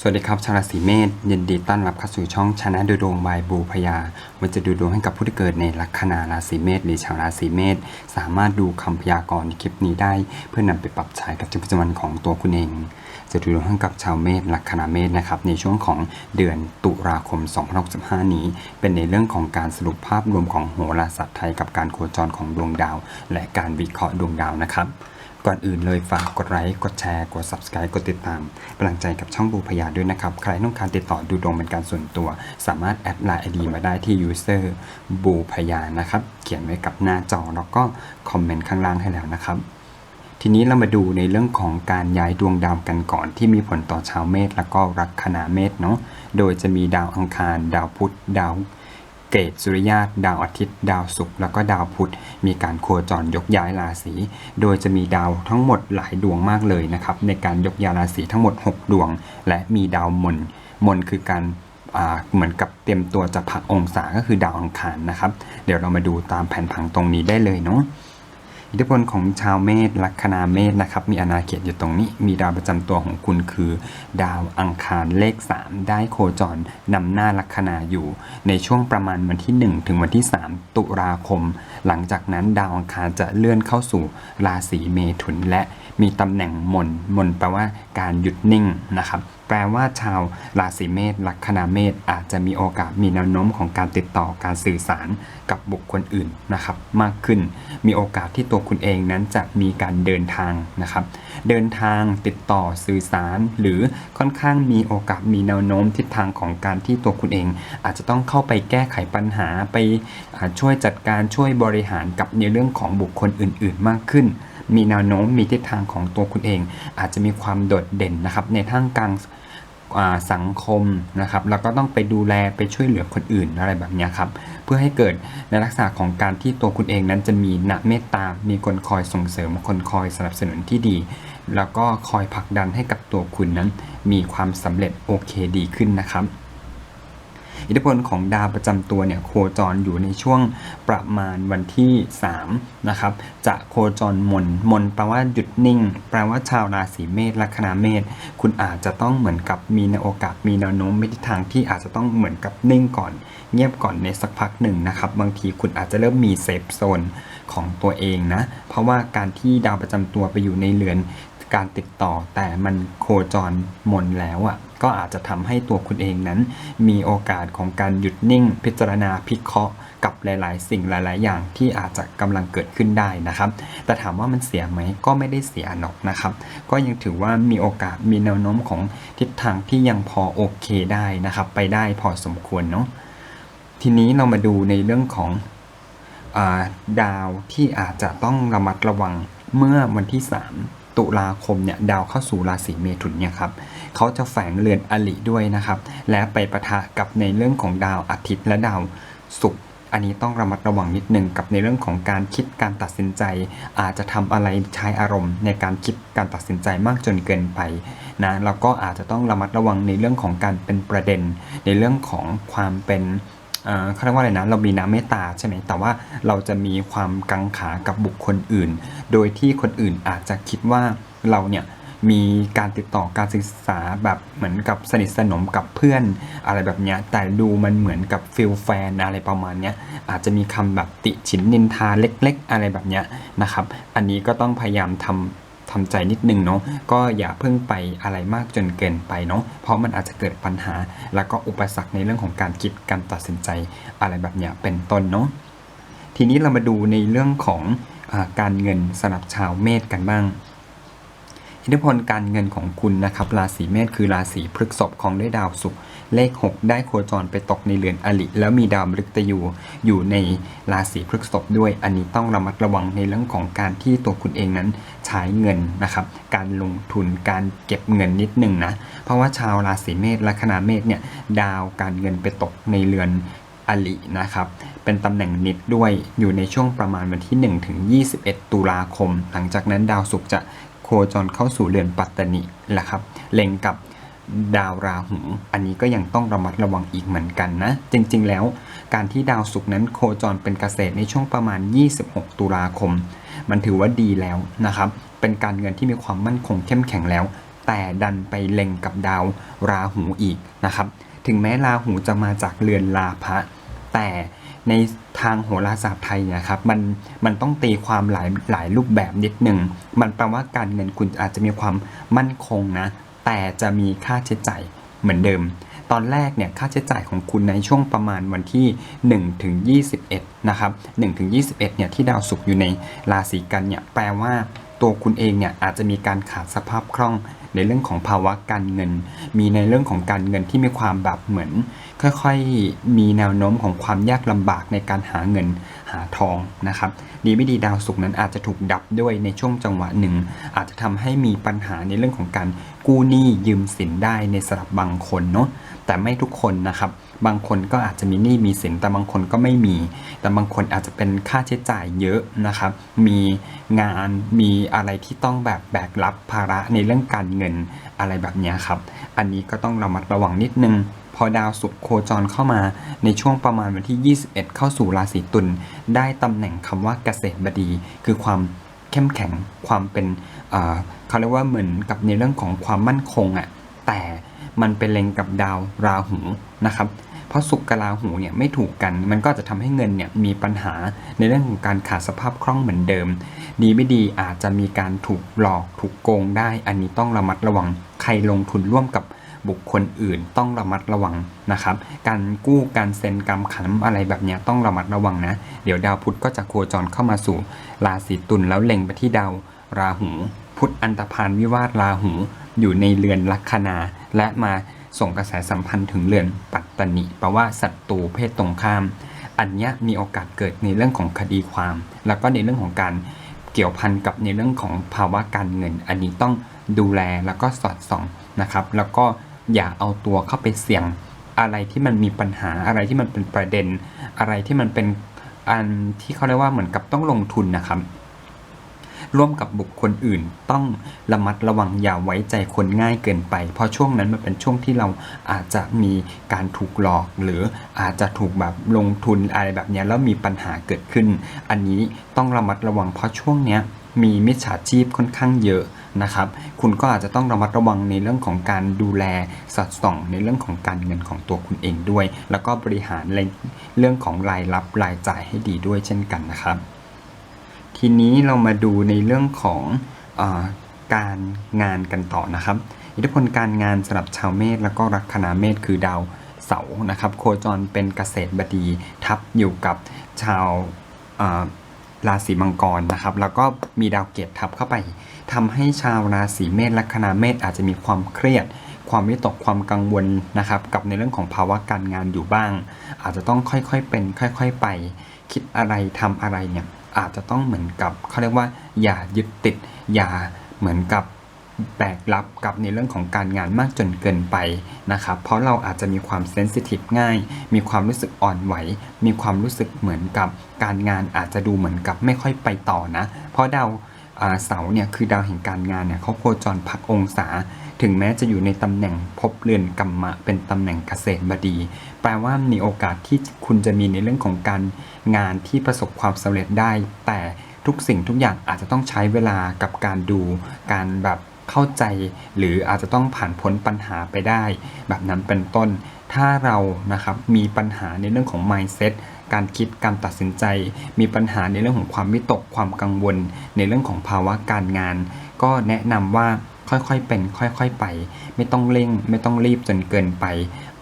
สวัสดีครับชาวราศีเมษยินดีต้อนรับเข้าสู่ช่องชนะดูดวงบายบูพยาวันจะดูดวงให้กับผู้ที่เกิดในลัคนาราศีเมษหรือชาวราศีเมษสามารถดูคำพยากรณ์คลิปนี้ได้ เพื่อนำไปปรับใช้กับชีวิตประจำวันของตัวคุณเอง จะดูดวงให้กับชาวเมษลัคนาเมษนะครับในช่วงของเดือนตุลาคม2065นี้ เป็นในเรื่องของการสรุปภาพรวมของโหราศาสตร์ไทยกับการโคจรของดวงดาว และการวิเคราะห์ดวงดาวนะครับ ก่อนอื่นเลยฝากกดไลค์กดแชร์กด subscribe กดติดตามกำลังใจกับช่องบูพยาด้วยนะครับ ใครต้องการติดต่อดูดวงเป็นการส่วนตัว สามารถแอดไลน์ไอดีมาได้ที่ user บูพยานะครับ เขียนไว้กับหน้าจอแล้วก็คอมเมนต์ข้างล่างให้แล้วนะครับทีนี้เรามาดูในเรื่องของการย้ายดวงดาวกันก่อนที่มีผลต่อชาวเมษแล้วก็ลัคนาเมษเนาะ โดยจะมีดาวอังคาร ดาวพุธ ดาว เกตสุริยะดาวอาทิตย์ ดาวศุกร์แล้วก็ดาวพุธมีการโคจรยกย้ายราศีโดยจะมีดาวทั้งหมดหลายดวงมากเลยนะครับในการยกย้ายราศีทั้งหมด 6 ดวง และมีดาวมนมนคือการเหมือนกับเตรียมตัวจะผักองศาก็คือดาวอังคารนะครับ เดี๋ยวเรามาดูตามแผนผังตรงนี้ได้เลยเนาะ อิทธิพลของชาวเมษลัคนาเมษนะครับ มีอาณาเขตอยู่ตรงนี้ มีดาวประจำตัวของคุณคือ ดาวอังคารเลข 3 ได้โคจรนำหน้าลัคนาอยู่ ในช่วงประมาณวันที่ 1 ถึงวันที่ 3 ตุลาคม หลังจากนั้นดาวอังคารจะเลื่อนเข้าสู่ราศีเมถุนและมีตำแหน่งมนมนแปลว่าการหยุดนิ่งนะครับแปลว่าชาวราศีเมษลัคนาเมษอาจจะมีโอกาสมีแนวโน้มของการติดต่อการสื่อสารกับบุคคลอื่นนะครับมากขึ้น มีโอกาสที่ตัวคุณเองนั้นจะมีการเดินทางนะครับเดินทางติดต่อสื่อสาร หรือค่อนข้างมีโอกาสมีแนวโน้มทิศทางของการที่ตัวคุณเอง อาจจะต้องเข้าไปแก้ไขปัญหาไปช่วยจัดการช่วยบริหารกับในเรื่องของบุคคลอื่น ๆ มากขึ้น มีแนวโน้มมีทิศทางของตัวคุณเอง อาจจะมีความโดดเด่นนะครับในทางกลางสังคมนะครับแล้วก็ต้องไปดูแลไปช่วยเหลือคนอื่นอะไรแบบนี้ครับเพื่อให้เกิดในลักษณะของการที่ตัวคุณเองนั้นจะมีณเมตตา มีคนคอยส่งเสริมคนคอยสนับสนุนที่ดี แล้วก็คอยผลักดันให้กับตัวคุณนั้น มีความสำเร็จโอเคดีขึ้นนะครับ อิทธิพลของดาวประจำตัวเนี่ยโคจรอยู่ในช่วงประมาณวันที่3นะครับจะโคจรมนมนแปลว่าหยุดนิ่ง แปลว่าชาวราศีเมษลัคนาเมษคุณอาจจะต้องเหมือนกับมีในโอกาสมีแนวโน้มมีทิศทางที่อาจจะต้องเหมือนกับนิ่งก่อน เงียบก่อนในสักพักหนึ่งนะครับบางทีคุณอาจจะเริ่มมีเซฟโซนของตัวเองนะ เพราะว่าการที่ดาวประจำตัวไปอยู่ในเรือนการติดต่อแต่มันโคจรมนแล้วอะ ก็อาจจะทำให้ตัวคุณเองนั้น มีโอกาสของการหยุดนิ่ง พิจารณาพิเคราะห์กับหลาย ๆ สิ่งหลาย ๆ อย่างที่อาจจะกำลังเกิดขึ้นได้นะครับ แต่ถามว่ามันเสียไหมก็ไม่ได้เสียหรอกนะครับ ก็ยังถือว่ามีโอกาสมีแนวโน้มของทิศทางที่ยังพอโอเคได้นะครับ ไปได้พอสมควรเนาะทีนี้เรามาดูในเรื่องของอาดาวที่อาจจะต้องระมัดระวังเมื่อวันที่ 3 ตุลาคมเนี่ยดาวเข้าสู่ราศีเมถุนเนี่ยครับ เขาจะแฝงเรือนอลิด้วยนะครับ และไปประทะกับในเรื่องของดาวอาทิตย์และดาวศุกร์อันนี้ต้องระมัดระวังนิดนึงกับในเรื่องของการคิดการตัดสินใจ อาจจะทำอะไรใช้อารมณ์ ในการคิดการตัดสินใจมากจนเกินไปนะแล้วก็อาจจะต้องระมัดระวังในเรื่องของการเป็นประเด็น ในเรื่องของความเป็นอ่าเขาเรียกว่าอะไรนะเรามีน้ำเมตตาใช่ไหมแต่ว่าเราจะมีความกังขากับบุคคลอื่น โดยที่คนอื่นอาจจะคิดว่าเราเนี่ย มีการติดต่อการศึกษาแบบเหมือนกับสนิทสนมกับเพื่อนอะไรแบบเนี้ยแต่ดูมันเหมือนกับฟิลแฟนอะไรประมาณเนี้ยอาจจะมีคำแบบติฉินนินทาเล็ก ๆ อะไรแบบเนี้ยนะครับอันนี้ก็ต้องพยายามทำทำใจนิดนึงเนาะก็อย่าเพิ่งไปอะไรมากจนเกินไปเนาะเพราะมันอาจจะเกิดปัญหา แล้วก็อุปสรรคในเรื่องของการคิดการตัดสินใจอะไรแบบเนี้ยเป็นต้นเนาะทีนี้เรามาดูในเรื่องของอการเงินสำหรับชาวเมษกันบ้าง อิทธิพลการเงินของคุณนะครับ ราศีเมษคือราศีพฤษภของได้ดาวศุกร์เลข 6 ได้โคจรไปตกในเรือนอลิ แล้วมีดาวมฤตยูอยู่ในราศีพฤษภด้วย อันนี้ต้องระมัดระวังในเรื่องของการที่ตัวคุณเองนั้นใช้เงินนะครับ การลงทุนการเก็บเงินนิดนึงนะ เพราะว่าชาวราศีเมษลัคนาเมษเนี่ยดาวการเงินไปตกในเรือนอลินะครับเป็นตำแหน่งนิดด้วยอยู่ในช่วงประมาณวันที่ 1 ถึง 21 ตุลาคม หลังจากนั้นดาวศุกร์จะ โคจรเข้าสู่เรือนปัตตนิแหละครับเล็งกับดาวราหู อันนี้ก็ยังต้องระมัดระวังอีกเหมือนกันนะ จริงๆ แล้วการที่ดาวศุกร์นั้นโคจรเป็นเกษตรในช่วงประมาณ 26 ตุลาคม มันถือว่าดีแล้วนะครับ เป็นการเงินที่มีความมั่นคงเข้มแข็งแล้ว แต่ดันไปเล็งกับดาวราหูอีกนะครับ ถึงแม้ราหูจะมาจากเรือนลาภะแต่ ในทางโหราศาสตร์ไทยเนะครับมันมันต้องตีความหลายหลายรูปแบบนิดหนึ่งมันแปลว่าการเงินคุณอาจจะมีความมั่นคงนะ แต่จะมีค่าใช้จ่ายเหมือนเดิม ตอนแรกเนี่ยค่าใช้จ่ายของคุณในช่วงประมาณวันที่1ถึง21นะครับ1ถึง21เนี่ยที่ดาวศุกร์อยู่ในราศีกันเนี่ยแปลว่าตัวคุณเองเนี่ยอาจจะมีการขาดสภาพคล่อง ในเรื่องของภาวะการเงิน มีในเรื่องของการเงินที่มีความแบบเหมือน ค่อยๆ มีแนวโน้มของความยากลำบากในการหาเงินหาทองนะครับ ดีไม่ดีดาวศุกร์นั้นอาจจะถูกดับด้วยในช่วงจังหวะหนึ่ง อาจจะทำให้มีปัญหาในเรื่องของการกู้หนี้ยืมสินได้ในสำหรับบางคนเนาะแต่ไม่ทุกคนนะครับ บางคนก็อาจจะมีหนี้มีสินแต่บางคนก็ไม่มี แต่บางคนอาจจะเป็นค่าใช้จ่ายเยอะนะครับ มีงานมีอะไรที่ต้องแบบแบกรับภาระในเรื่องการเงินอะไรแบบนี้ครับ อันนี้ก็ต้องระมัดระวังนิดนึง พอดาวศุกร์โคจรเข้ามาในช่วงประมาณวันที่ 21 เข้าสู่ราศีตุลได้ตำแหน่งคำว่าเกษตรบดี คือความเข้มแข็งความเป็นเขาเรียกว่าเหมือนกับในเรื่องของความมั่นคงอะ่ะแต่มันเป็นเล็งกับดาวราหูนะครับ ราะสุกกับราหูเนี่ยไม่ถูกกัน มันก็จะทำให้เงินเนี่ยมีปัญหาในเรื่องของการขาดสภาพคล่องเหมือนเดิม ดีไม่ดีอาจจะมีการถูกหลอกถูกโกงได้ อันนี้ต้องระมัดระวังใครลงทุนร่วมกับบุคคลอื่นต้องระมัดระวังนะครับ การกู้การเซ็นกรรมขันอะไรแบบเนี้ยต้องระมัดระวังนะ เดี๋ยวดาวพุธก็จะโคจรเข้ามาสู่ราศีตุลแล้วเล็งไปที่ดาวราหู พุธอันตพานวิวาทราหู อยู่ในเรือนลัคนาและมา ส่งกระแสสัมพันธ์ถึงเรือนปัตตนิแปลว่าศัตรูเพศตรงข้าม อันนี้มีโอกาสเกิดในเรื่องของคดีความ แล้วก็ในเรื่องของการเกี่ยวพันกับในเรื่องของภาวะการเงิน อันนี้ต้องดูแลแล้วก็สอดส่องนะครับ แล้วก็อย่าเอาตัวเข้าไปเสี่ยงอะไรที่มันมีปัญหาอะไรที่มันเป็นประเด็น อะไรที่มันเป็นอันที่เขาเรียกว่าเหมือนกับต้องลงทุนนะครับ ร่วมกับบุคคลอื่น ต้องระมัดระวังอย่าไว้ใจคนง่ายเกินไป เพราะช่วงนั้นมันเป็นช่วงที่เราอาจจะมีการถูกหลอก หรืออาจจะถูกแบบลงทุนอะไรแบบนี้แล้วมีปัญหาเกิดขึ้น อันนี้ต้องระมัดระวังเพราะช่วงเนี้ยมีมิจฉาชีพค่อนข้างเยอะนะครับ คุณก็อาจจะต้องระมัดระวังในเรื่องของการดูแลสอดส่องในเรื่องของการเงินของตัวคุณเองด้วย แล้วก็บริหารในเรื่องของรายรับรายจ่ายให้ดีด้วยเช่นกันนะครับ ทีนี้เรามาดูในเรื่องของอการงานกันต่อนะครับ อิทธิพลการงานสำหรับชาวเมษแล้วก็ลัคนาเมษคือดาวเสาร์นะครับ โคจรเป็นเกษตรบดีทับอยู่กับชาวราศีมังกรนะครับ แล้วก็มีดาวเกตทับเข้าไปทำให้ชาวราศีเมษลัคนาเมษอาจจะมีความเครียด ความวิตกความกังวลนะครับ กับในเรื่องของภาวะการงานอยู่บ้าง อาจจะต้องค่อยๆเป็น ค่อย ๆ ไป คิดอะไรทำอะไรเนี่ย อาจจะต้องเหมือนกับเขาเรียกว่า อย่ายึดติด อย่าเหมือนกับแบกรับกับในเรื่องของการงานมากจนเกินไปนะครับ เพราะเราอาจจะมีความเซนซิทีฟง่าย มีความรู้สึกอ่อนไหว มีความรู้สึกเหมือนกับการงานอาจจะดูเหมือนกับไม่ค่อยไปต่อนะ เพราะดาวเสาเนี่ยคือดาวแห่งการงานเนี่ยเขาโคจรพักองศา ถึงแม้จะอยู่ในตำแหน่งภพเรือนกรรมะ เป็นตำแหน่งเกษตรบดี แปลว่ามีโอกาสที่คุณจะมีในเรื่องของการงานที่ประสบความสำเร็จได้ แต่ทุกสิ่งทุกอย่างอาจจะต้องใช้เวลากับการดู การแบบเข้าใจ หรืออาจจะต้องผ่านพ้นปัญหาไปได้ แบบนั้นเป็นต้น ถ้าเรานะครับมีปัญหาในเรื่องของ mindset การคิดการตัดสินใจ มีปัญหาในเรื่องของความวิตกความกังวล ในเรื่องของภาวะการงาน ก็แนะนำว่า ค่อยๆเป็น ค่อยๆไป ไม่ต้องเร่ง ไม่ต้องรีบจนเกินไป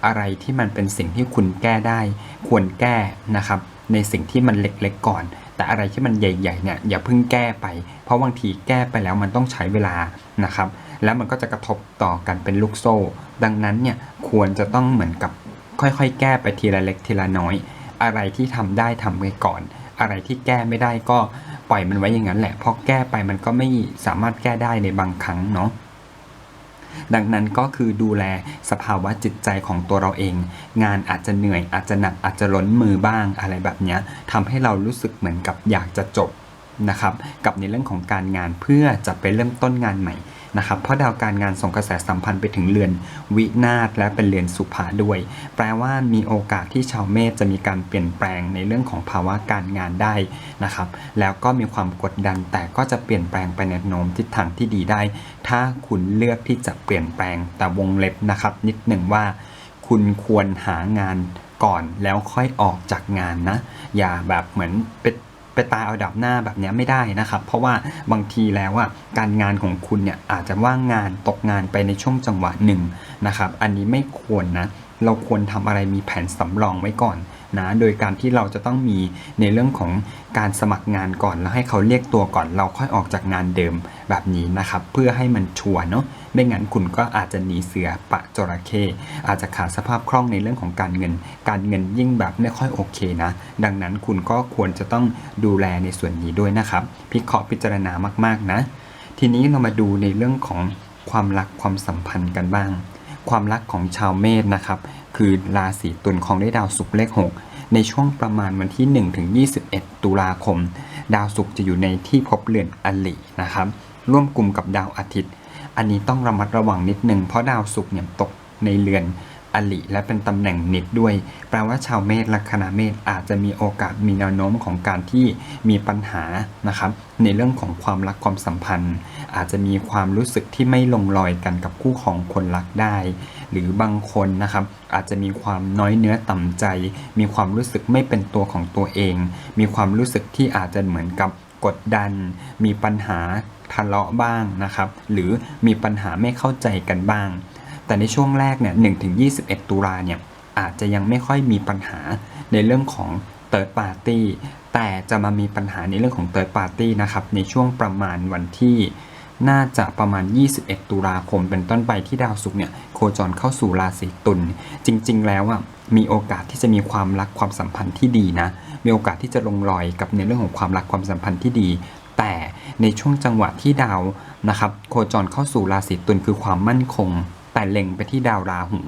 อะไรที่มันเป็นสิ่งที่คุณแก้ได้ ควรแก้นะครับ ในสิ่งที่มันเล็กๆก่อน แต่อะไรที่มันใหญ่ๆเนี่ยอย่าเพิ่งแก้ไป เพราะบางทีแก้ไปแล้วมันต้องใช้เวลานะครับ แล้วมันก็จะกระทบต่อกันเป็นลูกโซ่ ดังนั้นเนี่ยควรจะต้องเหมือนกับค่อยๆ แก้ไปทีละเล็กทีละน้อย อะไรที่ทำได้ทำไปก่อน อะไรที่แก้ไม่ได้ก็ ปล่อยมันไว้อย่างนั้นแหละเพราะแก้ไปมันก็ไม่สามารถแก้ได้ในบางครั้งเนาะดังนั้นก็คือดูแลสภาวะจิตใจของตัวเราเอง งานอาจจะเหนื่อยอาจจะหนักอาจจะล้นมือบ้างอะไรแบบนี้ทำให้เรารู้สึกเหมือนกับอยากจะจบนะครับ กับในเรื่องของการงานเพื่อจะไปเริ่มต้นงานใหม่ นะครับเพราะดาวการงานส่งกระแสสัมพันธ์ไปถึงเรือนวินาศและเป็นเรือนสุภาด้วย แปลว่ามีโอกาสที่ชาวเมษจะมีการเปลี่ยนแปลงในเรื่องของภาวะการงานได้นะครับ แล้วก็มีความกดดันแต่ก็จะเปลี่ยนแปลงไปในโน้มทิศทางที่ดีได้ ถ้าคุณเลือกที่จะเปลี่ยนแปลงแต่วงเล็บนะครับ นิดหนึ่งว่า คุณควรหางานก่อนแล้วค่อยออกจากงานนะ อย่าแบบเหมือนไป ไปตายเอาดับหน้าแบบนี้ไม่ได้นะครับ เพราะว่าบางทีแล้วอะการงานของคุณเนี่ยอาจจะว่างงานตกงานไปในช่วงจังหวะหนึ่งนะครับ อันนี้ไม่ควรนะ เราควรทำอะไรมีแผนสำรองไว้ก่อน นะโดยการที่เราจะต้องมีในเรื่องของการสมัครงานก่อน แล้วให้เขาเรียกตัวก่อน เราค่อยออกจากงานเดิมแบบนี้นะครับ เพื่อให้มันชัวร์เนาะไม่งั้นคุณก็อาจจะหนีเสือปะจระเข้อาจจะขาดสภาพคล่องในเรื่องของการเงิน การเงินยิ่งแบบไม่ค่อยโอเคนะ ดังนั้นคุณก็ควรจะต้องดูแลในส่วนนี้ด้วยนะครับพิเคราะห์พิจารณามากๆนะ ทีนี้เรามาดูในเรื่องของความรักความสัมพันธ์กันบ้าง ความรักของชาวเมษนะครับ คือราศีตุลของได้ดาวศุกร์เลข 6 ในช่วงประมาณวันที่ 1 ถึง 21 ตุลาคม ดาวศุกร์จะอยู่ในที่พบเรือนอลินะครับ ร่วมกลุ่มกับดาวอาทิตย์ อันนี้ต้องระมัดระวังนิดนึงเพราะดาวศุกร์เนี่ยตกในเรือน อลิและเป็นตำแหน่งนิดด้วย แปลว่าชาวเมษลัคนาเมษอาจจะมีโอกาสมีแนวโน้มของการที่มีปัญหานะครับ ในเรื่องของความรักความสัมพันธ์ อาจจะมีความรู้สึกที่ไม่ลงรอยกันกับคู่ของคนรักได้ หรือบางคนนะครับอาจจะมีความน้อยเนื้อต่ำใจ มีความรู้สึกไม่เป็นตัวของตัวเอง มีความรู้สึกที่อาจจะเหมือนกับกดดัน มีปัญหาทะเลาะบ้างนะครับ หรือมีปัญหาไม่เข้าใจกันบ้าง แต่ในช่วงแรกเนี่ย1ถึง21 ตุลาเนี่ยอาจจะยังไม่ค่อยมีปัญหาในเรื่องของ Third Party แต่จะมามีปัญหาในเรื่องของ Third Party นะครับในช่วงประมาณวันที่น่าจะประมาณ 21 ตุลาคมเป็นต้นไปที่ดาวศุกร์เนี่ยโคจรเข้าสู่ราศีตุลจริง ๆ แล้วอะมีโอกาสที่จะมีความรักความสัมพันธ์ที่ดีนะ มีโอกาสที่จะลงรอยกับในเรื่องของความรักความสัมพันธ์ที่ดี แต่ในช่วงจังหวะที่ดาวนะครับ โคจรเข้าสู่ราศีตุลคือความมั่นคง แต่เล็งไปที่ดาวราหู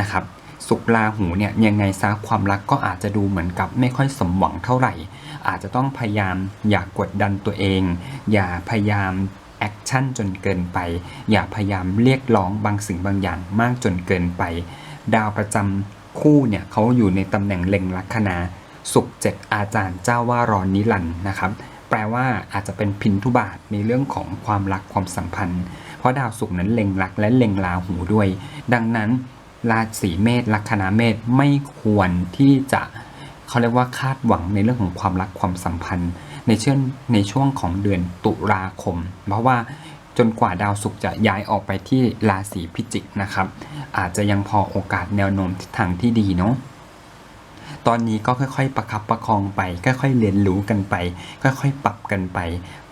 นะครับสุกราหูเนี่ยยังไงซะความรักก็อาจจะดูเหมือนกับไม่ค่อยสมหวังเท่าไหร่ อาจจะต้องพยายามอย่ากกดดันตัวเอง อย่าพยายามแอคชั่นจนเกินไป อย่าพยายามเรียกร้องบางสิ่งบางอย่างมากจนเกินไป ดาวประจำคู่เนี่ยเขาอยู่ในตำแหน่งเล็งลัคนาสุขเจ็ดอาจารย์เจ้าว่ารอนนิรันนะครับ แปลว่าอาจจะเป็นพินทุบาทในเรื่องของความรักความสัมพันธ์ ราะดาวศุกร์นั้นเล็งรักและเล็งราหูด้วย ดังนั้นราศีเมษลัคนาเมษไม่ควรที่จะเขาเรียกว่าคาดหวังในเรื่องของความรักความสัมพันธ์ ในเช่วงในช่วงของเดือนตุลาคม เพราะว่าจนกว่าดาวศุกร์จะย้ายออกไปที่ราศีพิจิกนะครับ อาจจะยังพอโอกาสแนวโน้มทิศทางที่ดีเนาะ ตอนนี้ก็ค่อยๆ ประคับประคองไป ค่อยๆ เรียนรู้กันไป ค่อยๆ ปรับกันไป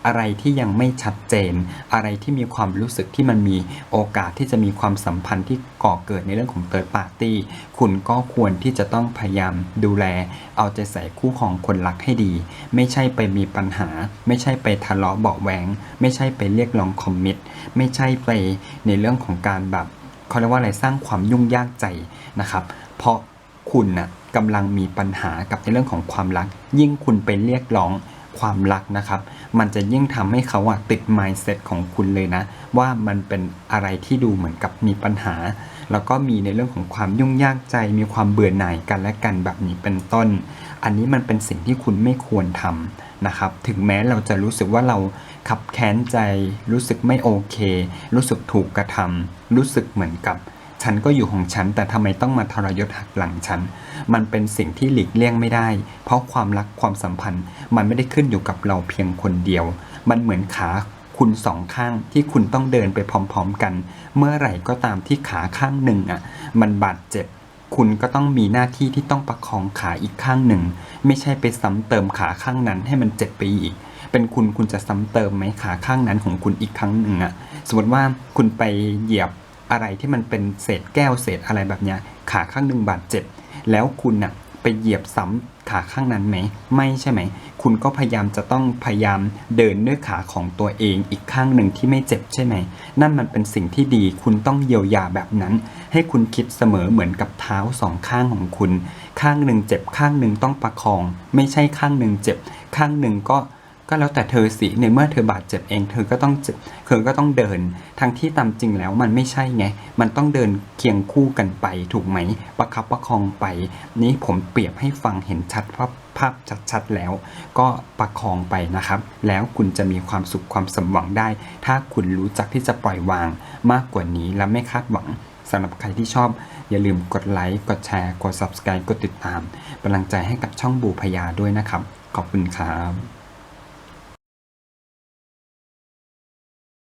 อะไรที่ยังไม่ชัดเจน อะไรที่มีความรู้สึกที่มันมีโอกาสที่จะมีความสัมพันธ์ที่ก่อเกิดในเรื่องของเติร์ดปาร์ตี้ คุณก็ควรที่จะต้องพยายามดูแล เอาใจใส่คู่ของคนรักให้ดี ไม่ใช่ไปมีปัญหา ไม่ใช่ไปทะเลาะเบาแหวง ไม่ใช่ไปเรียกร้องคอมมิต ไม่ใช่ไปในเรื่องของการแบบเขาเรียกว่าอะไรสร้างความยุ่งยากใจนะครับ เพราะคุณน่ะ กำลังมีปัญหากับในเรื่องของความรัก ยิ่งคุณไปเรียกร้องความรักนะครับ มันจะยิ่งทำให้เขาอะติด mindset ของคุณเลยนะ ว่ามันเป็นอะไรที่ดูเหมือนกับมีปัญหา แล้วก็มีในเรื่องของความยุ่งยากใจ มีความเบื่อหน่ายกันและกันแบบนี้เป็นต้น อันนี้มันเป็นสิ่งที่คุณไม่ควรทำนะครับ ถึงแม้เราจะรู้สึกว่าเราขับแค้นใจ รู้สึกไม่โอเค รู้สึกถูกกระทำรู้สึกเหมือนกับ ฉันก็อยู่ของฉัน แต่ทำไมต้องมาทรยศหักหลังฉัน มันเป็นสิ่งที่หลีกเลี่ยงไม่ได้ เพราะความรักความสัมพันธ์ มันไม่ได้ขึ้นอยู่กับเราเพียงคนเดียว มันเหมือนขาคุณสองข้างที่คุณต้องเดินไปพร้อม ๆ กัน เมื่อไหร่ก็ตามที่ขาข้างหนึ่งอะ มันบาดเจ็บ คุณก็ต้องมีหน้าที่ที่ต้องประคองขาอีกข้างหนึ่ง ไม่ใช่ไปซ้ำเติมขาข้างนั้นให้มันเจ็บไปอีก เป็นคุณคุณจะซ้ำเติมไหมขาข้างนั้นของคุณอีกครั้งหนึ่งอะ สมมติว่าคุณไปเหยียบ อะไรที่มันเป็นเศษแก้วเศษอะไรแบบเนี้ยขาข้างหนึ่งบาดเจ็บ แล้วคุณน่ะไปเหยียบซ้ำขาข้างนั้นไหม ไม่ใช่ไหม คุณก็พยายามจะต้องพยายามเดินด้วยขาของตัวเองอีกข้างหนึ่งที่ไม่เจ็บใช่ไหม นั่นมันเป็นสิ่งที่ดี คุณต้องเยียวยาแบบนั้น ให้คุณคิดเสมอเหมือนกับเท้าสองข้างของคุณ ข้างหนึ่งเจ็บข้างหนึ่งต้องประคอง ไม่ใช่ข้างหนึ่งเจ็บ ข้างหนึ่งก็ ก็แล้วแต่เธอสิในเมื่อเธอบาดเจ็บเอง เธอก็ต้องเธอก็ต้องเดินทั้งที่ตามจริงแล้วมันไม่ใช่ไง มันต้องเดินเคียงคู่กันไปถูกไหม ประคับประคองไป นี่ผมเปรียบให้ฟังเห็นชัดภาพภาพชัดๆแล้ว ก็ประคองไปนะครับ แล้วคุณจะมีความสุขความสมหวังได้ ถ้าคุณรู้จักที่จะปล่อยวางมากกว่านี้และไม่คาดหวังสำหรับใครที่ชอบ อย่าลืมกดไลค์กดแชร์ กด subscribe กดติดตามเป็นกำลังใจให้กับช่องบูพยาด้วยนะครับ ขอบคุณครับ